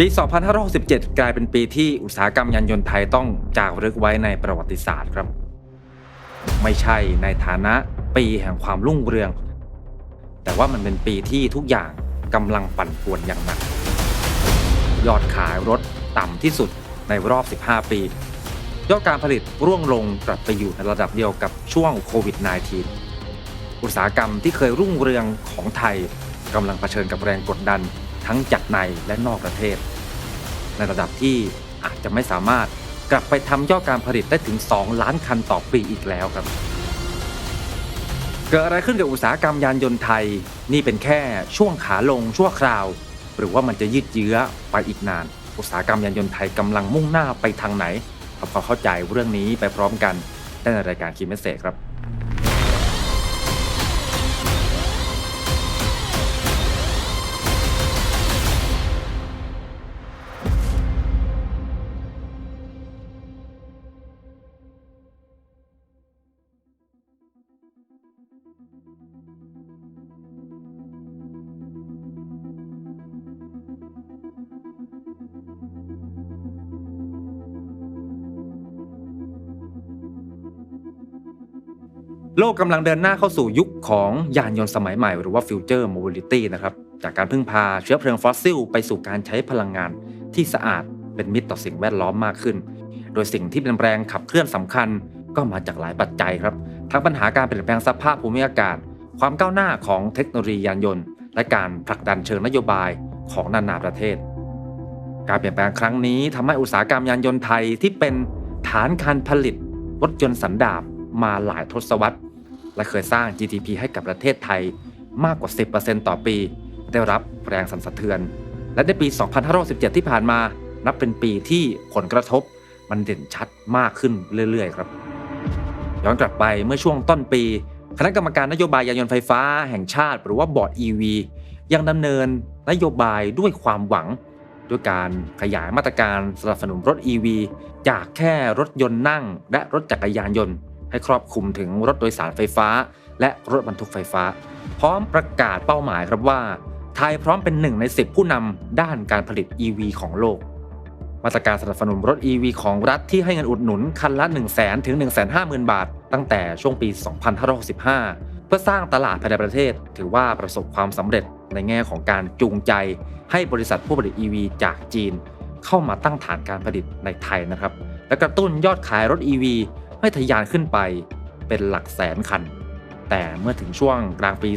ปี 2567 กลายเป็นปีที่อุตสาหกรรมยานยนต์ไทยต้องจารึกไว้ในประวัติศาสตร์ครับ ไม่ใช่ในฐานะปีแห่งความรุ่งเรือง แต่ว่ามันเป็นปีที่ทุกอย่างกำลังปั่นป่วนอย่างหนัก ยอดขายรถต่ำที่สุดในรอบ 15 ปี ยอดการผลิตร่วงลงกลับไปอยู่ในระดับเดียวกับช่วงโควิด -19 อุตสาหกรรมที่เคยรุ่งเรืองของไทยกำลังเผชิญกับแรงกดดัน ทั้งจากในและนอกประเทศ ในระดับที่อาจจะไม่สามารถกลับไปทำยอดการผลิตได้ถึง 2 ล้านคันต่อปีอีกแล้วครับ เกิดอะไรขึ้นกับอุตสาหกรรมยานยนต์ไทย นี่เป็นแค่ช่วงขาลงชั่วคราว หรือว่ามันจะยืดเยื้อไปอีกนาน อุตสาหกรรมยานยนต์ไทยกำลังมุ่งหน้าไปทางไหนทำความเข้าใจเรื่องนี้ไปพร้อมกันได้ในรายการคีมเมสเซครับ โลกกำลังเดินหน้าเข้าสู่ยุคของยานยนต์สมัยใหม่หรือว่า Future Mobility นะครับจากการพึ่งพาเชื้อเพลิงฟอสซิล ไปสู่การใช้พลังงานที่สะอาดเป็นมิตรต่อสิ่งแวดล้อมมากขึ้น โดยสิ่งที่เป็นแรงขับเคลื่อนสำคัญก็มาจากหลายปัจจัยครับ ทั้งปัญหาการเปลี่ยนแปลงสภาพภูมิอากาศ ความก้าวหน้าของเทคโนโลยียานยนต์ และการผลักดันเชิงนโยบายของนานาประเทศ การเปลี่ยนแปลงครั้งนี้ทำให้อุตสาหกรรมยานยนต์ไทยที่เป็นฐานการผลิตรถยนต์สันดาปมาหลายทศวรรษ และเคยสร้าง GDP ให้กับประเทศไทยมากกว่า 10%ต่อปี ได้รับแรงสั่นสะเทือน และในปี 2517 ที่ผ่านมา นับเป็นปีที่ผลกระทบมันเด่นชัดมากขึ้นเรื่อยๆ ครับ ย้อนกลับไปเมื่อช่วงต้นปี คณะกรรมการนโยบายยานยนต์ไฟฟ้าแห่งชาติหรือว่าบอร์ด EV ยังดำเนินนโยบายด้วยความหวัง ด้วยการขยายมาตรการสนับสนุนรถ EV จากแค่รถยนต์นั่งและรถจักรยานยนต์ ให้ครอบคลุมถึงรถโดยสารไฟฟ้า และรถบรรทุกไฟฟ้า พร้อมประกาศเป้าหมายครับว่า ไทยพร้อมเป็นหนึ่งใน 10 ผู้นำด้านการผลิต EV ของโลก มาตรการสนับสนุนรถ EV ของรัฐที่ให้เงินอุดหนุนคันละ 1 0 0 0 0แถึง1 5 0 0 0 0 บาท ตั้งแต่ช่วงปี 2565 เพื่อสร้างตลาดภายในประเทศ ถือว่าประสบความสำเร็จในแง่ของการจูงใจ ให้บริษัทผู้ผลิต EV จากจีน เข้ามาตั้งฐานการผลิตในไทยนะครับ และกระตุ้นยอดขายรถ EV ให้ทะยานขึ้นไปเป็นหลักแสนคัน แต่เมื่อถึงช่วงกลางปี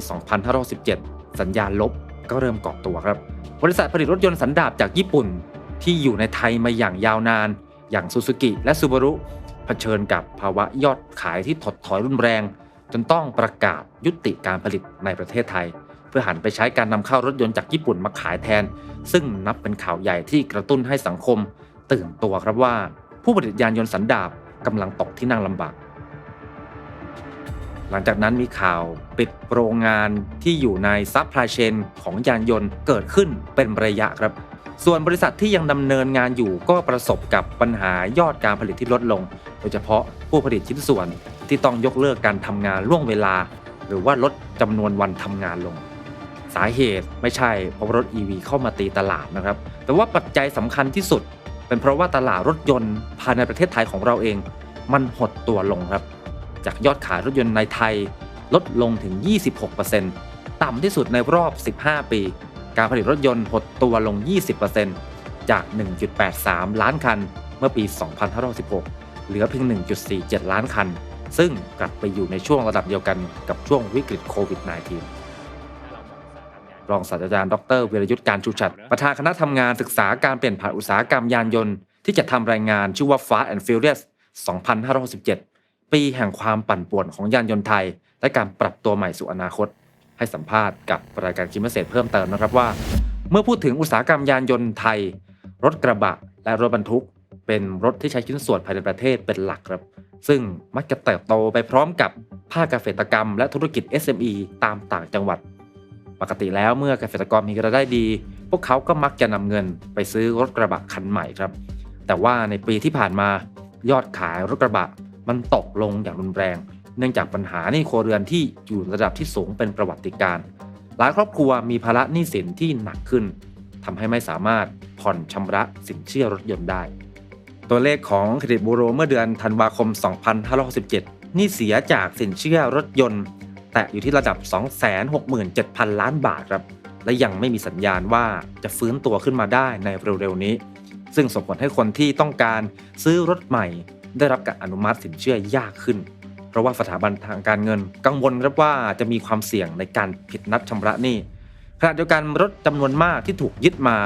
2517 สัญญาณลบก็เริ่มเกาะตัวครับ บริษัทผลิตรถยนต์สันดาปจากญี่ปุ่น ที่อยู่ในไทยมาอย่างยาวนาน อย่างซูซูกิและซูบารุเผชิญกับภาวะยอดขายที่ถดถอยรุนแรง จนต้องประกาศยุติการผลิตในประเทศไทย เพื่อหันไปใช้การนำเข้ารถยนต์จากญี่ปุ่นมาขายแทน ซึ่งนับเป็นข่าวใหญ่ที่กระตุ้นให้สังคม ตื่นตัวครับว่า ผู้ผลิตยานยนต์สันดาป กำลังตกที่นั่งลำบาก หลังจากนั้นมีข่าวปิดโรงงานที่อยู่ในซัพพลายเชนของยานยนต์เกิดขึ้นเป็นระยะครับ ส่วนบริษัทที่ยังดำเนินงานอยู่ก็ประสบกับปัญหายอดการผลิตที่ลดลง โดยเฉพาะผู้ผลิตชิ้นส่วนที่ต้องยกเลิกการทำงานล่วงเวลา หรือว่าลดจำนวนวันทำงานลง สาเหตุไม่ใช่เพราะรถ EV เข้ามาตีตลาดนะครับ แต่ว่าปัจจัยสำคัญที่สุด เป็นเพราะว่าตลาดรถยนต์ภายในประเทศไทยของเราเอง มันหดตัวลงครับ จากยอดขายรถยนต์ในไทยลดลงถึง 26%ต่ำที่สุดในรอบ 15 ปี การผลิตรถยนต์หดตัวลง 20%จาก 1.83 ล้านคัน เมื่อปี 2516 เหลือเพียง 1.47 ล้านคัน ซึ่งกลับไปอยู่ในช่วงระดับเดียวกันกับช่วงวิกฤตโควิด -19 รองศาสตราจารย์ดรวีรยุทธ์การชูชัด ประธานคณะทำงานศึกษาการเปลี่ยนผ่านอุตสาหกรรมยานยนต์ ที่จะทำรายงานชื่อว่า Fast and Furious 2567 ปีแห่งความปั่นป่วนของยานยนต์ไทย และการปรับตัวใหม่สู่อนาคต ให้สัมภาษณ์กับรายการคิมเมอร์เซตเพิ่มเติมนะครับว่า เมื่อพูดถึงอุตสาหกรรมยานยนต์ไทย รถกระบะและรถบรรทุก เป็นรถที่ใช้ชิ้นส่วนภายในประเทศเป็นหลักครับซึ่งมักจะเติบโตไปพร้อมกับภาคเกษตรกรรมและธุรกิจ SME ตามต่างจังหวัด ปกติแล้วเมื่อเกษตรกรมีรายได้ดี พวกเขาก็มักจะนำเงินไปซื้อรถกระบะคันใหม่ครับ แต่ว่าในปีที่ผ่านมายอดขายรถกระบะมันตกลงอย่างรุนแรง เนื่องจากปัญหาหนี้ครัวเรือนที่อยู่ระดับที่สูงเป็นประวัติการ หลายครอบครัวมีภาระหนี้สินที่หนักขึ้นทำให้ไม่สามารถผ่อนชำระสินเชื่อรถยนต์ได้ ตัวเลขของเครดิตบูโรเมื่อเดือนธันวาคม 2567นี่เสียจากสินเชื่อรถยนต์ แตะอยู่ที่ระดับ 267,000 ล้านบาทครับ และยังไม่มีสัญญาณว่าจะฟื้นตัวขึ้นมาได้ในเร็วๆนี้ ซึ่งส่งผลให้คนที่ต้องการซื้อรถใหม่ ได้รับการอนุมัติสินเชื่อยากขึ้น เพราะว่าสถาบันทางการเงิน กังวลครับว่าจะมีความเสี่ยงในการผิดนัดชำระหนี้ขณะเดียวกันรถจำนวนมากที่ถูกยึดมา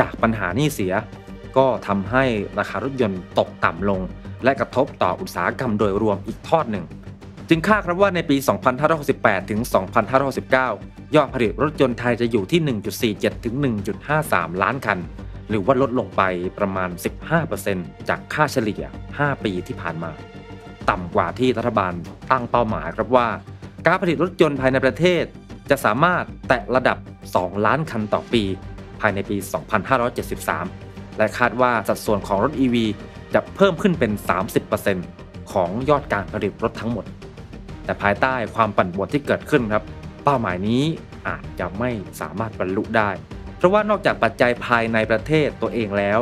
จากปัญหาหนี้เสีย ก็ทำให้ราคารถยนต์ตกต่ำลง และกระทบต่ออุตสาหกรรมโดยรวมอีกทอดหนึ่ง จึงคาดครับว่าในปี 2568 ถึง 2569 ยอดผลิตรถยนต์ไทยจะอยู่ที่ 1.47 ถึง 1.53 ล้านคัน หรือว่าลดลงไปประมาณ 15%จากค่าเฉลี่ย 5 ปีที่ผ่านมา ต่ำกว่าที่รัฐบาลตั้งเป้าหมายครับว่า การผลิตรถยนต์ภายในประเทศ จะสามารถแตะระดับ 2 ล้านคันต่อปี ภายในปี 2573 และคาดว่าสัดส่วนของรถ EV จะเพิ่มขึ้นเป็น 30%ของยอดการผลิตรถทั้งหมด แต่ภายใต้ความปั่นป่วนที่เกิดขึ้นครับ เป้าหมายนี้อาจจะไม่สามารถบรรลุได้ เพราะว่านอกจากปัจจัยภายในประเทศตัวเองแล้ว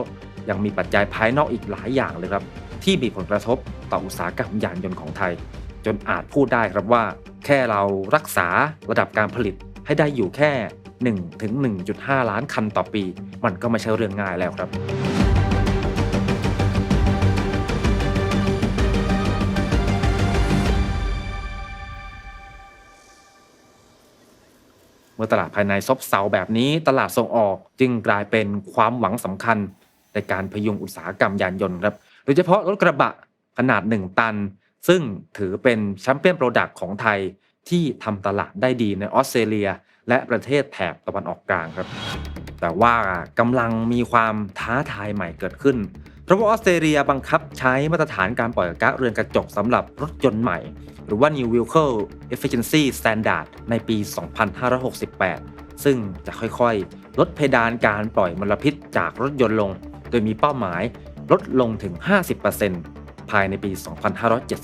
ยังมีปัจจัยภายนอกอีกหลายอย่างเลยครับ ที่มีผลกระทบต่ออุตสาหกรรมยานยนต์ของไทย จนอาจพูดได้ครับว่า แค่เรารักษาระดับการผลิตให้ได้อยู่แค่1ถึง1.5 ล้านคันต่อปี มันก็ไม่ใช่เรื่องง่ายแล้วครับ เมื่อตลาดภายในซบเซาแบบนี้ตลาดส่งออกจึงกลายเป็นความหวังสำคัญในการพยุงอุตสาหกรรมยานยนต์ครับโดยเฉพาะรถกระบะขนาด 1 ตัน ซึ่งถือเป็นแชมเปี้ยนโปรดักต์ของไทยที่ทำตลาดได้ดีในออสเตรเลีย และประเทศแถบตะวันออกกลางครับ แต่ว่ากำลังมีความท้าทายใหม่เกิดขึ้น เพราะว่าออสเตรเลียบังคับใช้มาตรฐานการปล่อยก๊าซเรือนกระจกสำหรับรถยนต์ใหม่ หรือว่า New Vehicle Efficiency Standard ในปี 2568 ซึ่งจะค่อยๆ ลดเพดานการปล่อยมลพิษจากรถยนต์ลง โดยมีเป้าหมายลดลงถึง 50%ภายในปี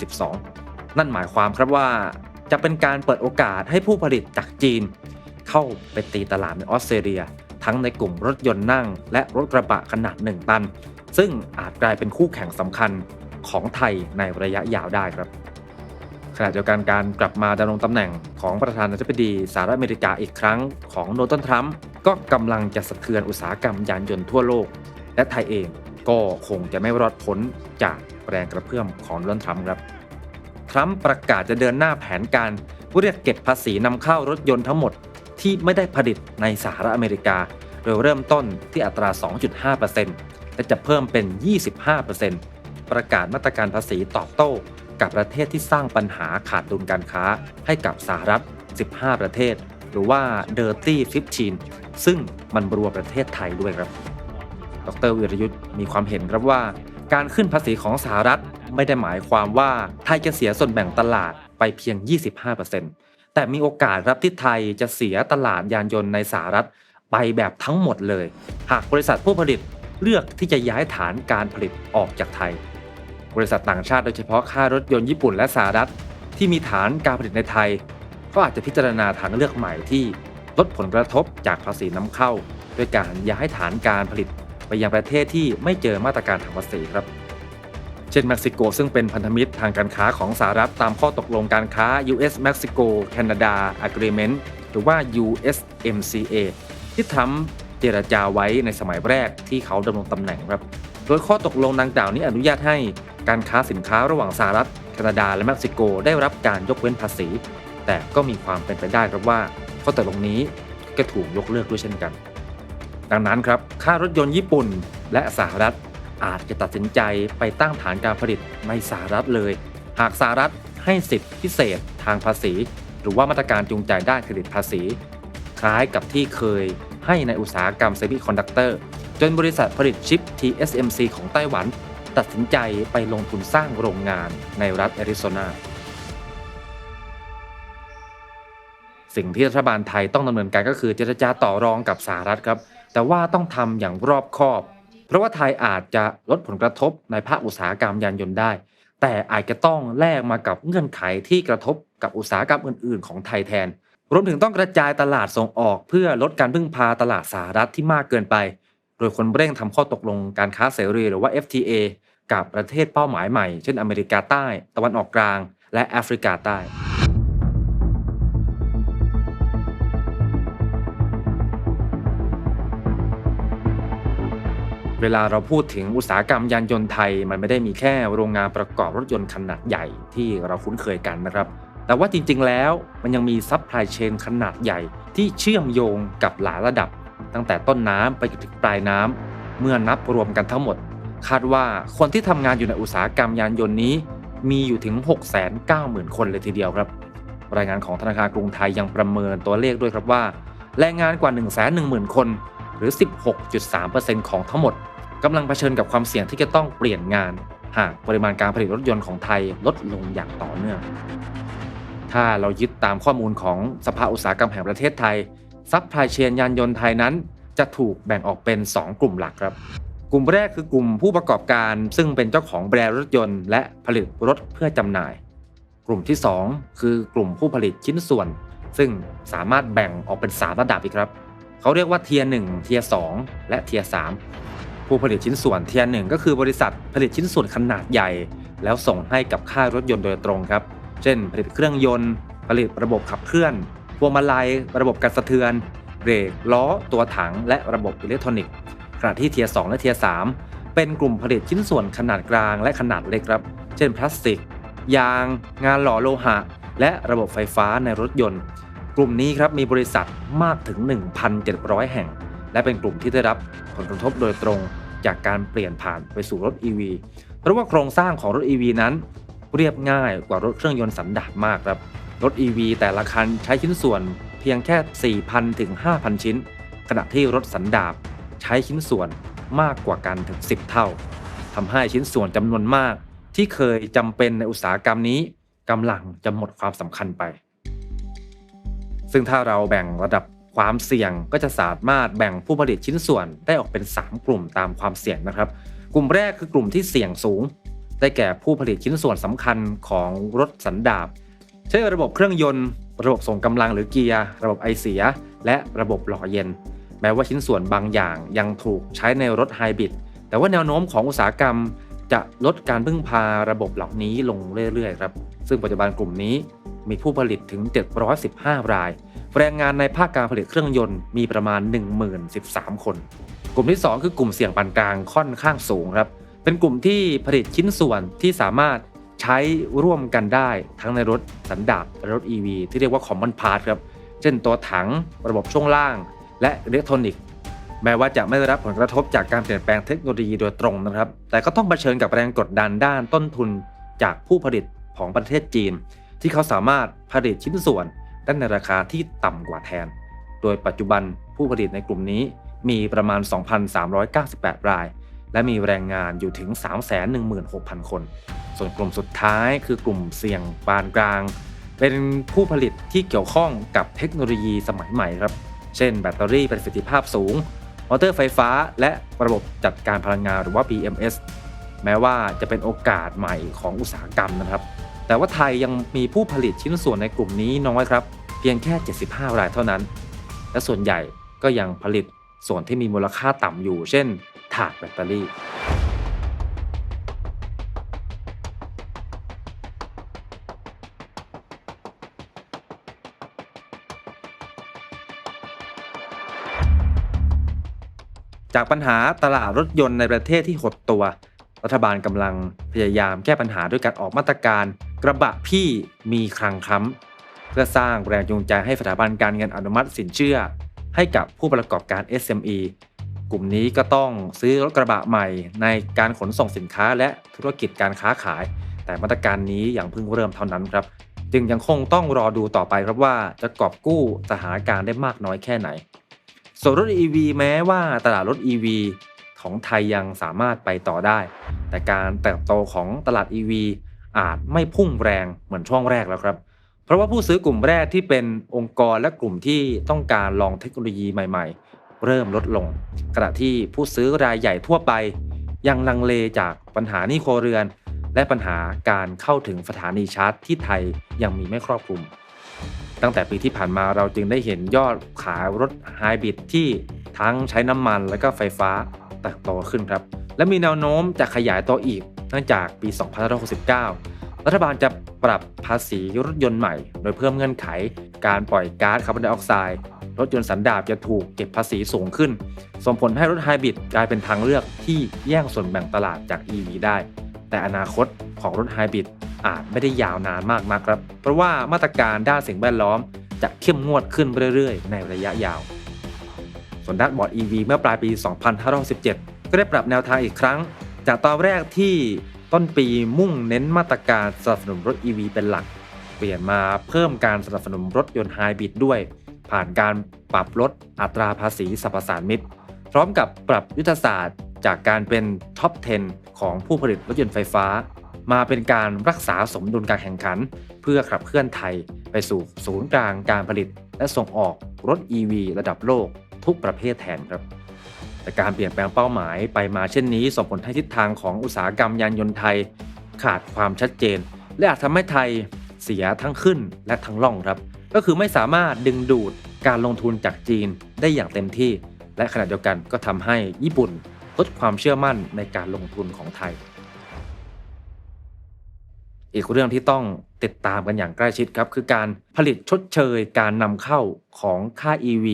2572 นั่นหมายความครับว่า จะเป็นการเปิดโอกาสให้ผู้ผลิตจากจีน เข้าไปตีตลาดในออสเตรเลีย ทั้งในกลุ่มรถยนต์นั่ง และรถกระบะขนาด 1 ตัน ซึ่งอาจกลายเป็นคู่แข่งสำคัญของไทยในระยะยาวได้ครับ ขณะเดียวกันการกลับมาดำรงตำแหน่งของประธานาธิบดีสหรัฐอเมริกาอีกครั้งของโดนัลด์ทรัมป์ก็กำลังจะสะเทือนอุตสาหกรรมยานยนต์ทั่วโลก และไทยเองก็คงจะไม่รอดพ้นจากแรงกระเพื่อมของโดนัลด์ทรัมป์ครับทรัมป์ประกาศจะเดินหน้าแผนการเรียกเก็บภาษีนำเข้ารถยนต์ทั้งหมดที่ไม่ได้ผลิตในสหรัฐอเมริกา โดยเริ่มต้นที่อัตรา 2.5%และจะเพิ่มเป็น 25%ประกาศมาตรการภาษีตอบโต้ กับประเทศที่สร้างปัญหาขาดดุลการค้าให้กับสหรัฐ 15 ประเทศ หรือว่า Dirty 15 ซึ่งมันรวมประเทศไทยด้วยครับ ดรวิรยุทธ์มีความเห็นครับว่า การขึ้นภาษีของสหรัฐไม่ได้หมายความว่าไทยจะเสียส่วนแบ่งตลาดไปเพียง 25%แต่มีโอกาสรับที่ไทยจะเสียตลาดยานยนต์ในสหรัฐไปแบบทั้งหมดเลย หากบริษัทผู้ผลิตเลือกที่จะย้ายฐานการผลิตออกจากไทย บริษัทต่างชาติโดยเฉพาะค่ารถยนต์ญี่ปุ่นและสหรัฐ ที่มีฐานการผลิตในไทย ก็อาจจะพิจารณาทางเลือกใหม่ที่ลดผลกระทบจากภาษีนำเข้า ด้วยการย้ายฐานการผลิตไปยังประเทศที่ไม่เจอมาตรการทางภาษีครับ เช่นเม็กซิโกซึ่งเป็นพันธมิตรทางการค้าของสหรัฐตามข้อตกลงการค้า US Mexico Canada Agreement หรือว่า USMCA ที่ทรัมป์เจรจาไว้ในสมัยแรกที่เขาดำรงตำแหน่งครับ โดยข้อตกลงดังกล่าวนี้อนุญาตให้ การค้าสินค้าระหว่างสหรัฐแคนาดาและเม็กซิโกได้รับการยกเว้นภาษี แต่ก็มีความเป็นไปได้ครับว่าข้อตกลงนี้ก็ถูกยกเลิกด้วยเช่นกัน ดังนั้นครับค่ารถยนต์ญี่ปุ่นและสหรัฐอาจจะตัดสินใจไปตั้งฐานการผลิตในสหรัฐเลย หากสหรัฐให้สิทธิพิเศษทางภาษี หรือว่ามาตรการจูงใจด้านเครดิตภาษี คล้ายกับที่เคยให้ในอุตสาหกรรมเซมิคอนดักเตอร์จนบริษัทผลิตชิป TSMC ของไต้หวัน ตัดสินใจไปลงทุนสร้างโรงงานในรัฐแอริโซนา สิ่งที่รัฐบาลไทยต้องดำเนินการก็คือเจรจาต่อรองกับสหรัฐครับ แต่ว่าต้องทำอย่างรอบคอบ เพราะว่าไทยอาจจะลดผลกระทบในภาคอุตสาหกรรมยานยนต์ได้ แต่อาจจะต้องแลกมากับเงื่อนไขที่กระทบกับอุตสาหกรรมอื่น ๆ ของไทยแทน รวมถึงต้องกระจายตลาดส่งออก เพื่อลดการพึ่งพาตลาดสหรัฐที่มากเกินไป โดยคนเร่งทำข้อตกลงการค้าเสรีหรือว่า FTA กับประเทศเป้าหมายใหม่ เช่นอเมริกาใต้ ตะวันออกกลาง และแอฟริกาใต้ เวลาเราพูดถึงอุตสาหกรรมยานยนต์ไทย มันไม่ได้มีแค่โรงงานประกอบรถยนต์ขนาดใหญ่ที่เราคุ้นเคยกันนะครับ แต่ว่าจริงๆแล้วมันยังมีซัพพลายเชนขนาดใหญ่ที่เชื่อมโยงกับหลายระดับ ตั้งแต่ต้นน้ำไปจนถึงปลายน้ำเมื่อนับรวมกันทั้งหมด คาดว่าคนที่ทำงานอยู่ในอุตสาหกรรมยานยนต์นี้ มีอยู่ถึง 690,000 คนเลยทีเดียวครับ รายงานของธนาคารกรุงไทยยังประเมินตัวเลขด้วยครับว่าแรงงานกว่า 110,000 คน หรือ 16.3%ของทั้งหมดกำลังเผชิญกับความเสี่ยงที่จะต้องเปลี่ยนงาน หากปริมาณการผลิตรถยนต์ของไทยลดลงอย่างต่อเนื่อง ถ้าเรายึดตามข้อมูลของสภาอุตสาหกรรมแห่งประเทศไทย ซัพพลายเชนยานยนต์ไทยนั้น จะถูกแบ่งออกเป็น 2 กลุ่มหลักครับ กลุ่มแรกคือกลุ่มผู้ประกอบการ ซึ่งเป็นเจ้าของแบรนด์รถยนต์และผลิตรถเพื่อจำหน่าย กลุ่มที่ 2 คือกลุ่มผู้ผลิตชิ้นส่วน ซึ่งสามารถแบ่งออกเป็น 3 ระดับอีกครับเขาเรียกว่าเทียร์1เทียร์2และเทียร์3ผู้ผลิตชิ้นส่วนเทียร์1ก็คือบริษัทผลิตชิ้นส่วนขนาดใหญ่ แล้วส่งให้กับค่ายรถยนต์โดยตรงครับ เช่น ผลิตเครื่องยนต์ ผลิตระบบขับเคลื่อน พวงมาลัย ระบบการสะเทือน เบรก ล้อ ตัวถัง และระบบอิเล็กทรอนิกส์ ขณะที่เทียร์2และเทียร์3เป็นกลุ่มผลิตชิ้นส่วนขนาดกลางและขนาดเล็กครับ เช่น พลาสติก ยาง งานหล่อโลหะ และระบบไฟฟ้าในรถยนต์ กลุ่มนี้ครับมีบริษัทมากถึง 1,700 แห่ง และเป็นกลุ่มที่ได้รับผลกระทบโดยตรงจากการเปลี่ยนผ่านไปสู่รถ EV เพราะว่าโครงสร้างของรถ EV นั้น เรียบง่ายกว่ารถเครื่องยนต์สันดาปมากครับ รถ EV แต่ละคันใช้ชิ้นส่วนเพียงแค่ 4,000 ถึง 5,000 ชิ้น ขณะที่รถสันดาปใช้ชิ้นส่วนมากกว่ากันถึง 10 เท่าทำให้ชิ้นส่วนจำนวนมาก ที่เคยจำเป็นในอุตสาหกรรมนี้กำลังจะหมดความสำคัญไป ซึ่งถ้าเราแบ่งระดับความเสี่ยงก็จะสามารถแบ่งผู้ผลิตชิ้นส่วนได้ออกเป็น 3 กลุ่มตามความเสี่ยงนะครับ กลุ่มแรกคือกลุ่มที่เสี่ยงสูง ได้แก่ผู้ผลิตชิ้นส่วนสำคัญของรถสันดาป เช่นระบบเครื่องยนต์ ระบบส่งกำลังหรือเกียร์ ระบบไอเสีย และระบบหล่อเย็น แม้ว่าชิ้นส่วนบางอย่างยังถูกใช้ในรถไฮบริด แต่ว่าแนวโน้มของอุตสาหกรรม จะลดการพึ่งพาระบบเหล่านี้ลงเรื่อยๆครับ ซึ่งปัจจุบันกลุ่มนี้มีผู้ผลิตถึง 715 ราย แรงงานในภาคการผลิตเครื่องยนต์มีประมาณ 1013 คน กลุ่มที่ 2 คือกลุ่มเสี่ยงปานกลางค่อนข้างสูงครับ เป็นกลุ่มที่ผลิตชิ้นส่วนที่สามารถ ใช้ร่วมกันได้ทั้งในรถสันดาปและรถ EV ที่เรียกว่า common part ครับ เช่นตัวถังระบบช่วงล่าง และอิเล็กทรอนิกส์แม้ว่าจะไม่ได้รับผลกระทบจากการเปลี่ยนแปลงเทคโนโลยีโดยตรงนะครับ แต่ก็ต้องเผชิญกับแรงกดดันด้านต้นทุนจากผู้ผลิตของประเทศจีน ที่เขาสามารถผลิตชิ้นส่วนได้ในราคาที่ต่ำกว่าแทน โดยปัจจุบันผู้ผลิตในกลุ่มนี้มีประมาณ 2,398 ราย และมีแรงงานอยู่ถึง 316,000 คน ส่วนกลุ่มสุดท้ายคือกลุ่มเสี่ยงปานกลาง เป็นผู้ผลิตที่เกี่ยวข้องกับเทคโนโลยีสมัยใหม่ครับ เช่น แบตเตอรี่ประสิทธิภาพสูง มอเตอร์ไฟฟ้า และระบบจัดการพลังงานหรือว่า BMS แม้ว่าจะเป็นโอกาสใหม่ของอุตสาหกรรมนะครับ แต่ว่าไทยยังมีผู้ผลิตชิ้นส่วนในกลุ่มนี้น้อยครับ เพียงแค่ 75 รายเท่านั้น และส่วนใหญ่ก็ยังผลิตส่วนที่มีมูลค่าต่ำอยู่ เช่น ถาดแบตเตอรี่ จากปัญหาตลาดรถยนต์ในประเทศที่หดตัว รัฐบาลกำลังพยายามแก้ปัญหาด้วยการออกมาตรการกระบะพี่มีคลังค้ำเพื่อสร้างแรงจูงใจให้สถาบันการเงินอนุมัติสินเชื่อ ให้กับผู้ประกอบการ SME กลุ่มนี้ก็ต้องซื้อรถกระบะใหม่ในการขนส่งสินค้าและธุรกิจการค้าขาย แต่มาตรการนี้อยังเพิ่งเริ่มเท่านั้นครับ จึงยังคงต้องรอดูต่อไปครับว่าจะกอบกู้สถานการณ์ได้มากน้อยแค่ไหน ส่วนรถ EV แม้ว่าตลาดรถ EV ของไทยยังสามารถไปต่อได้ แต่การเติบโตของตลาด EV อาจไม่พุ่งแรงเหมือนช่วงแรกแล้วครับ เพราะว่าผู้ซื้อกลุ่มแรกที่เป็นองค์กรและกลุ่มที่ต้องการลองเทคโนโลยีใหม่ ๆ เริ่มลดลง ขณะที่ผู้ซื้อรายใหญ่ทั่วไป ยังลังเลจากปัญหานี้ครเรือน และปัญหาการเข้าถึงสถานีชาร์จที่ไทยยังมีไม่ครอบคลุม ตั้งแต่ปีที่ผ่านมาเราจึงได้เห็นยอดขายรถไฮบริดที่ทั้งใช้น้ำมันและก็ไฟฟ้าเติบโตขึ้นครับ และมีแนวโน้มจะขยายตัวอีกเนื่องจากปี 2569 รัฐบาลจะปรับภาษีรถยนต์ใหม่ โดยเพิ่มเงื่อนไข การปล่อยก๊าซคาร์บอนไดออกไซด์ รถยนต์สันดาปจะถูกเก็บภาษีสูงขึ้น ส่งผลให้รถไฮบริดกลายเป็นทางเลือกที่แย่งส่วนแบ่งตลาดจาก EV ได้ แต่อนาคตของรถไฮบริดอาจไม่ได้ยาวนานมากนักครับ เพราะว่ามาตรการด้านสิ่งแวดล้อมจะเข้มงวดขึ้นเรื่อยๆ ในระยะยาว ส่วนด้านบอร์ด EV เมื่อปลายปี 2517 ก็ได้ปรับแนวทางอีกครั้ง จากตอนแรกที่ต้นปีมุ่งเน้นมาตรการสนับสนุนรถ EV เป็นหลัก เปลี่ยนมาเพิ่มการสนับสนุนรถยนต์ไฮบริดด้วย ผ่านการปรับลดอัตราภาษีสรรพสานมิตพร้อมกับปรับยุทธศาสตร์จากการเป็นท็อป 10 ของผู้ผลิตรถยนต์ไฟฟ้า มาเป็นการรักษาสมดุลการแข่งขัน เพื่อขับเคลื่อนไทยไปสู่ศูนย์กลางการผลิต และส่งออกรถ EV ระดับโลกทุกประเภทแทนครับแต่การเปลี่ยนแปลงเป้าหมายไปมาเช่นนี้ส่งผลให้ทิศทางของอุตสาหกรรมยานยนต์ไทย ขาดความชัดเจน และอาจทำให้ไทยเสียทั้งขึ้นและทั้งล่องครับ ก็คือไม่สามารถดึงดูดการลงทุนจากจีนได้อย่างเต็มที่ และขณะเดียวกันก็ทำให้ญี่ปุ่นลดความเชื่อมั่นในการลงทุนของไทย อีกเรื่องที่ต้องติดตามกันอย่างใกล้ชิดครับ คือการผลิตชดเชยการนำเข้าของค่า EV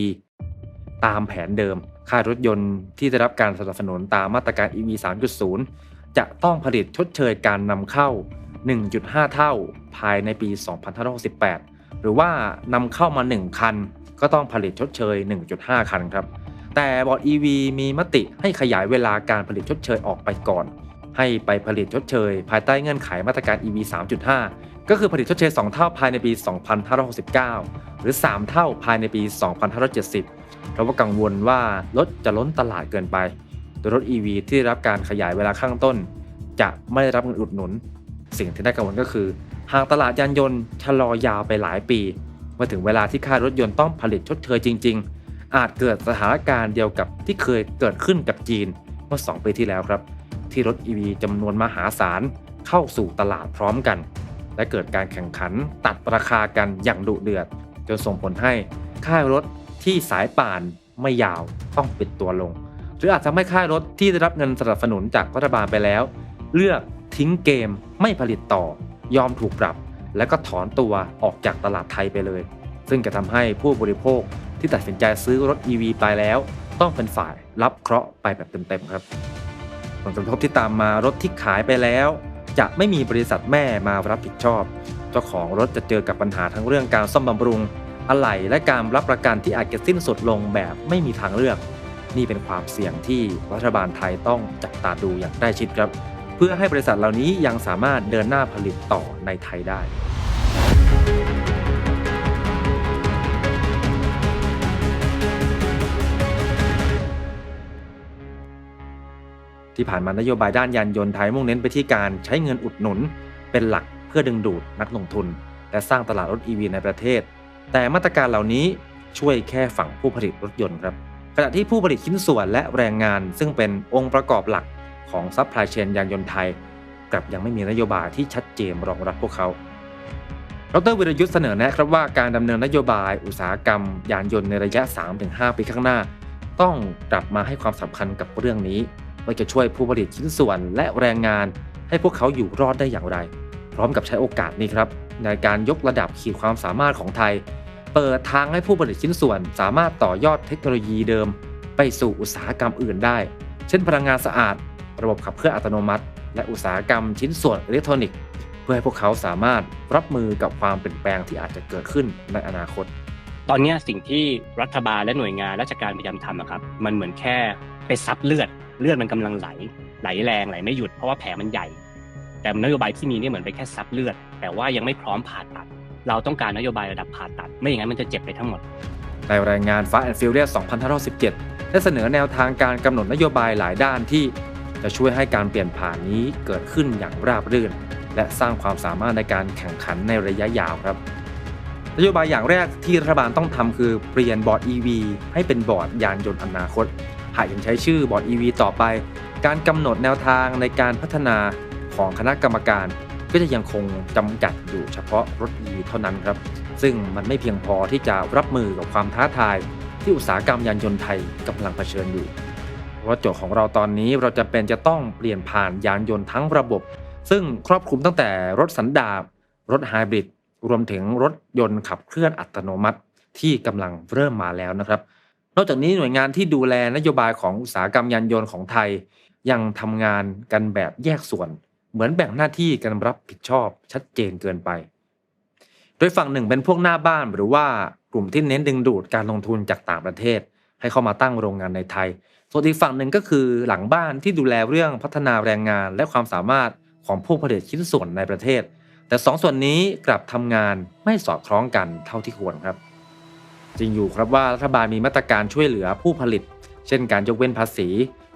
ตามแผนเดิม ค่ายรถยนต์ที่ได้รับการสนับสนุนตามมาตรการ EV 3.0 จะต้องผลิตชดเชยการนำเข้า 1.5 เท่าภายในปี 2568 หรือว่านำเข้ามา 1 คัน ก็ต้องผลิตชดเชย 1.5 คันครับ แต่บอร์ด EV มีมติให้ขยายเวลาการผลิตชดเชยออกไปก่อน ให้ไปผลิตชดเชย ภายใต้เงื่อนไขมาตรการ EV 3.5 ก็คือผลิตชดเชย 2 เท่าภายในปี 2569 หรือ 3 เท่าภายในปี 2570 เพราะว่ากังวลว่ารถจะล้นตลาดเกินไป โดยรถ EV ที่ได้รับการขยายเวลาข้างต้น จะไม่ได้รับเงินอุดหนุน สิ่งที่น่ากังวลก็คือ หากตลาดยานยนต์ชะลอยาวไปหลายปีเมื่อถึงเวลาที่ค่ายรถยนต์ต้องผลิตชดเชยจริง ๆ อาจเกิดสถานการณ์เดียวกับที่เคยเกิดขึ้นกับจีนเมื่อ 2 ปีที่แล้วครับ ที่รถ EV จำนวนมหาศาลเข้าสู่ตลาดพร้อมกัน และเกิดการแข่งขันตัดราคากันอย่างดุเดือด จนส่งผลให้ค่ายรถที่สายป่านไม่ยาวต้องปิดตัวลง หรืออาจทำให้ค่ายรถที่ได้รับเงินสนับสนุนจากรัฐบาลไปแล้ว เลือกทิ้งเกมไม่ผลิตต่อ ยอมถูกปรับ และก็ถอนตัวออกจากตลาดไทยไปเลย ซึ่งจะทำให้ผู้บริโภคที่ตัดสินใจซื้อรถ EV ไปแล้ว ต้องเป็นฝ่ายรับเคราะห์ไปแบบเต็มๆครับ ผลกระทบที่ตามมารถที่ขายไปแล้ว จะไม่มีบริษัทแม่มารับผิดชอบ เจ้าของรถจะเจอกับปัญหาทั้งเรื่องการซ่อมบำรุงอะไหล่และการรับประกันที่อาจจะสิ้นสุดลงแบบไม่มีทางเลือก นี่เป็นความเสี่ยงที่รัฐบาลไทยต้องจับตาดูอย่างใกล้ชิดครับ เพื่อให้บริษัทเหล่านี้ยังสามารถเดินหน้าผลิตต่อในไทยได้ที่ผ่านมานโยบายด้านยานยนต์ไทยมุ่งเน้นไปที่การใช้เงินอุดหนุน เป็นหลักเพื่อดึงดูดนักลงทุน และสร้างตลาดรถ EV ในประเทศ แต่มาตรการเหล่านี้ช่วยแค่ฝั่งผู้ผลิตรถยนต์ครับขณะที่ผู้ผลิตชิ้นส่วนและแรงงานซึ่งเป็นองค์ประกอบหลัก ของซัพพลายเชนยานยนต์ไทยกลับยังไม่มีนโยบายที่ชัดเจนรองรับพวกเขา ดรวิรยุทธ์เสนอแนะครับว่าการดำเนินนโยบายอุตสาหกรรม ยานยนต์ในระยะ 3-5 ปีข้างหน้า ต้องกลับมาให้ความสำคัญกับเรื่องนี้ว่าจะช่วยผู้ผลิตชิ้นส่วนและแรงงาน ให้พวกเขาอยู่รอดได้อย่างไร พร้อมกับใช้โอกาสนี้ครับในการยกระดับขีดความสามารถของไทย เปิดทางให้ผู้ผลิตชิ้นส่วน สามารถต่อยอดเทคโนโลยีเดิม ไปสู่อุตสาหกรรมอื่นได้ เช่นพลังงานสะอาด ระบบขับเคลื่อนอัตโนมัติ และอุตสาหกรรมชิ้นส่วนอิเล็กทรอนิกส์เพื่อให้พวกเขาสามารถรับมือกับความเปลี่ยนแปลงที่อาจจะเกิดขึ้นในอนาคต ตอนเนี้ยสิ่งที่รัฐบาลและหน่วยงานราชการพยายามทำอะครับ มันเหมือนแค่ไปซับเลือดเลือดมันกำลังไหล ไหลแรงไหลไม่หยุดเพราะว่าแผลมันใหญ่ แต่นโยบายที่มีเนี่ยเหมือนไปแค่ซับเลือด แต่ว่ายังไม่พร้อมผ่าตัด เราต้องการนโยบายระดับผ่าตัด ไม่อย่างนั้นมันจะเจ็บไปทั้งหมดในรายงาน Fast and Furious 2517ได้เสนอแนวทางการกำหนดนโยบายหลายด้านที่ จะช่วยให้การเปลี่ยนผ่านนี้เกิดขึ้นอย่างราบรื่น และสร้างความสามารถในการแข่งขันในระยะยาวครับนโยบายอย่างแรกที่รัฐบาลต้องทำคือเปลี่ยนบอร์ด EV ให้เป็นบอร์ดยานยนต์อนาคต หากยังใช้ชื่อบอร์ด EV ต่อไป การกำหนดแนวทางในการพัฒนาของคณะกรรมการ ก็จะยังคงจำกัดอยู่เฉพาะรถ EV เท่านั้นครับ ซึ่งมันไม่เพียงพอที่จะรับมือกับความท้าทายที่อุตสาหกรรมยานยนต์ไทยกำลังเผชิญอยู่ ว่าโจทย์ของเราตอนนี้เราจะเป็นจะต้องเปลี่ยนผ่านยานยนต์ทั้งระบบ ซึ่งครอบคลุมตั้งแต่รถสันดาปรถไฮบริดรวมถึงรถยนต์ขับเคลื่อนอัตโนมัติที่กำลังเริ่มมาแล้วนะครับ นอกจากนี้หน่วยงานที่ดูแลนโยบายของอุตสาหกรรมยานยนต์ของไทย ยังทำงานกันแบบแยกส่วน เหมือนแบ่งหน้าที่กันรับผิดชอบชัดเจนเกินไป โดยฝั่งหนึ่งเป็นพวกหน้าบ้านหรือว่ากลุ่มที่เน้นดึงดูดการลงทุนจากต่างประเทศ ให้เข้ามาตั้งโรงงานในไทย ส่วนอีกฝั่งหนึ่งก็คือหลังบ้านที่ดูแลเรื่องพัฒนาแรงงานและความสามารถของผู้ผลิตชิ้นส่วนในประเทศ แต่สองส่วนนี้กลับทำงานไม่สอดคล้องกันเท่าที่ควรครับ จริงอยู่ครับว่ารัฐบาลมีมาตรการช่วยเหลือผู้ผลิต เช่นการยกเว้นภาษี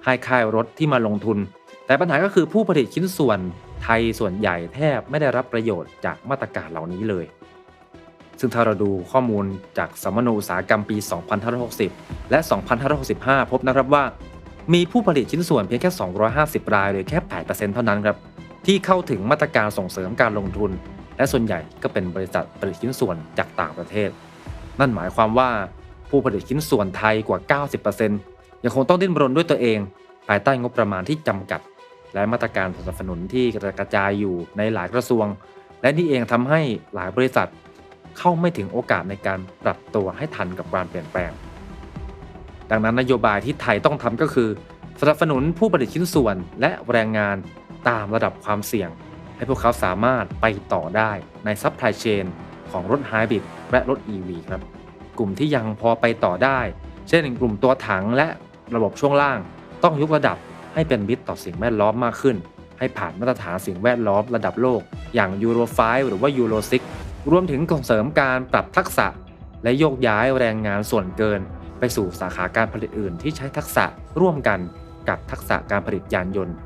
ให้ค่ายรถที่มาลงทุน แต่ปัญหาก็คือผู้ผลิตชิ้นส่วนไทยส่วนใหญ่แทบไม่ได้รับประโยชน์จากมาตรการเหล่านี้เลย ซึ่งถ้าเราดูข้อมูลจากสมมนูอุตสาหกรรมปี 2560 และ 2565 พบนะครับว่า มีผู้ผลิตชิ้นส่วนเพียงแค่ 250 รายหรือแค่ 8%เท่านั้นครับที่เข้าถึงมาตรการส่งเสริมการลงทุน และส่วนใหญ่ก็เป็นบริษัทผลิตชิ้นส่วนจากต่างประเทศ นั่นหมายความว่าผู้ผลิตชิ้นส่วนไทยกว่า 90%ยังคงต้องดิ้นรนด้วยตัวเอง ภายใต้งบประมาณที่จำกัด และมาตรการสนับสนุนที่กระจายอยู่ในหลายกระทรวง และนี่เองทำให้หลายบริษัท เข้าไม่ถึงโอกาสในการปรับตัวให้ทันกับการเปลี่ยนแปลง ดังนั้นนโยบายที่ไทยต้องทำก็คือ สนับสนุนผู้ผลิตชิ้นส่วนและแรงงานตามระดับความเสี่ยง ให้พวกเขาสามารถไปต่อได้ในซัพพลายเชนของรถไฮบริดและรถ EV ครับ กลุ่มที่ยังพอไปต่อได้ เช่นกลุ่มตัวถังและระบบช่วงล่าง ต้องยกระดับให้เป็นมิตรต่อสิ่งแวดล้อมมากขึ้น ให้ผ่านมาตรฐานสิ่งแวดล้อมระดับโลก อย่างยูโร5หรือว่ายูโร6 รวมถึงส่งเสริมการปรับทักษะ และโยกย้ายแรงงานส่วนเกิน ไปสู่สาขาการผลิตอื่น ที่ใช้ทักษะร่วมกันกับทักษะการผลิตยานยนต์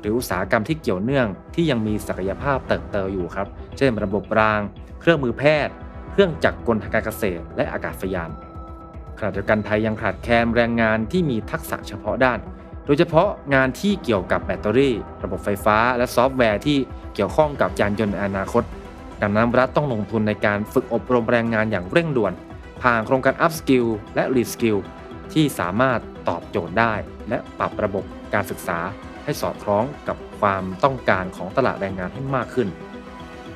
หรืออุตสาหกรรมที่เกี่ยวเนื่องที่ยังมีศักยภาพเติบโตอยู่ครับ เช่น ระบบราง เครื่องมือแพทย์ เครื่องจักรกลทางการเกษตร และอากาศยานขณะเดียวกันไทยยังขาดแคลนแรงงานที่มีทักษะเฉพาะด้าน โดยเฉพาะงานที่เกี่ยวกับแบตเตอรี่ ระบบไฟฟ้า และซอฟต์แวร์ที่เกี่ยวข้องกับยานยนต์ในอนาคต ดังนั้นรัฐต้องลงทุนในการฝึกอบรมแรงงานอย่างเร่งด่วน ผ่านโครงการ Up Skill และ Re Skill ที่สามารถตอบโจทย์ได้ และปรับระบบการศึกษาให้สอดคล้องกับความต้องการของตลาดแรงงานให้มากขึ้น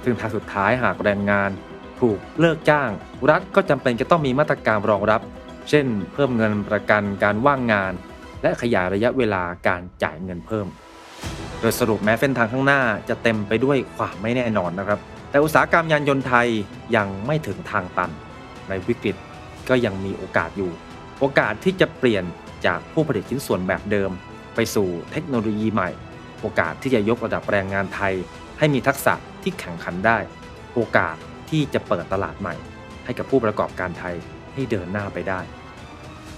ซึ่งทางสุดท้ายหากแรงงานถูกเลิกจ้าง รัฐก็จำเป็นจะต้องมีมาตรการรองรับ เช่น เพิ่มเงินประกันการว่างงาน และขยายระยะเวลาการจ่ายเงินเพิ่ม โดยสรุปแม้เส้นทางข้างหน้าจะเต็มไปด้วยความไม่แน่นอนนะครับ แต่อุตสาหกรรมยานยนต์ไทยยังไม่ถึงทางตัน ในวิกฤตก็ยังมีโอกาสอยู่ โอกาสที่จะเปลี่ยนจากผู้ผลิตชิ้นส่วนแบบเดิม ไปสู่เทคโนโลยีใหม่ โอกาสที่จะยกระดับแรงงานไทย ให้มีทักษะที่แข่งขันได้ โอกาสที่จะเปิดตลาดใหม่ ให้กับผู้ประกอบการไทยให้เดินหน้าไปได้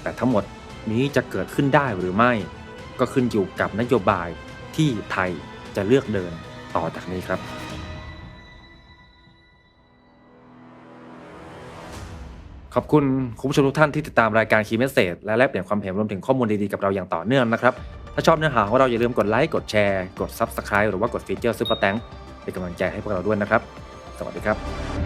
แต่ทั้งหมดนี้จะเกิดขึ้นได้หรือไม่ ก็ขึ้นอยู่กับนโยบายที่ไทยจะเลือกเดินต่อจากนี้ครับ ขอบคุณคุณผู้ชมทุกท่านที่ติดตามรายการคีย์เมสเซจและแลกเปลี่ยนความเห็นรวมถึงข้อมูลดีๆกับเราอย่างต่อเนื่องนะครับ ถ้าชอบเนื้อหาของเราอย่าลืมกดไลค์กดแชร์กด Subscribe หรือว่ากดฟีเจอร์ซุปเปอร์แตงเป็นกำลังใจให้พวกเราด้วยนะครับ สวัสดีครับ